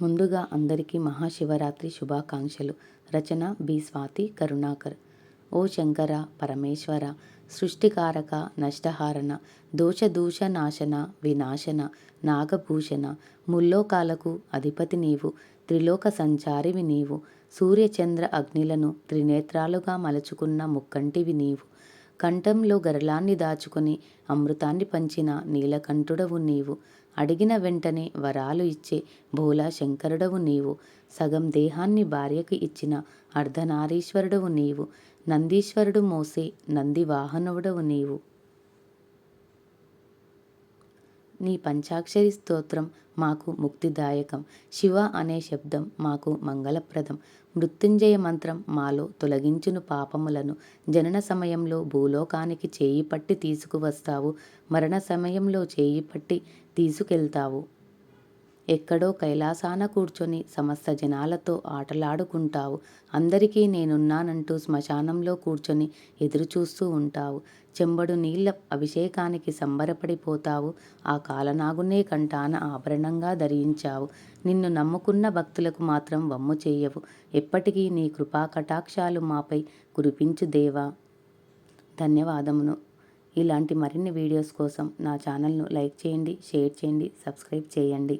ముందుగా అందరికీ మహాశివరాత్రి శుభాకాంక్షలు. రచన బి స్వాతి కరుణాకర్. ఓ శంకర పరమేశ్వర సృష్టికారక నష్టహారణ దోషదూషనాశన వినాశన నాగభూషణ ముల్లోకాలకు అధిపతి నీవు త్రిలోక సంచారివి నీవు సూర్యచంద్ర అగ్నిలను త్రినేత్రాలుగా మలుచుకున్న ముక్కంటివి నీవు కంఠంలో గరళాన్ని దాచుకొని అమృతాన్ని పంచిన నీలకంఠుడవు నీవు. అడిగిన వెంటనే వరాలు ఇచ్చే భోలా శంకరుడవు నీవు. సగం దేహాన్ని భార్యకి ఇచ్చిన అర్ధనారీశ్వరుడవు నీవు. నందీశ్వరుడు మోసే నంది వాహనవుడవు నీవు. నీ పంచాక్షరి స్తోత్రం మాకు ముక్తిదాయకం. శివ అనే శబ్దం మాకు మంగళప్రదం. మృత్యుంజయ మంత్రం మాలో తొలగించును పాపములను. జనన సమయంలో భూలోకానికి చేయి పట్టి తీసుకువస్తావు. మరణ సమయంలో చేయి పట్టి తీసుకెళ్తావు. ఎక్కడో కైలాసాన కూర్చొని సమస్త జనాలతో ఆటలాడుకుంటావు. అందరికీ నేనున్నానంటూ శ్మశానంలో కూర్చొని ఎదురుచూస్తూ ఉంటావు. చెంబడు నీళ్ళ అభిషేకానికి సంబరపడిపోతావు. ఆ కాలనాగునే కంటాన ఆభరణంగా ధరించావు. నిన్ను నమ్ముకున్న భక్తులకు మాత్రం వమ్ము చేయవు. ఎప్పటికీ నీ కృపా కటాక్షాలు మాపై కురిపించు దేవా. ధన్యవాదమును ఇలాంటి మరిన్ని వీడియోస్ కోసం నా ఛానల్ను లైక్ చేయండి షేర్ చేయండి సబ్స్క్రైబ్ చేయండి.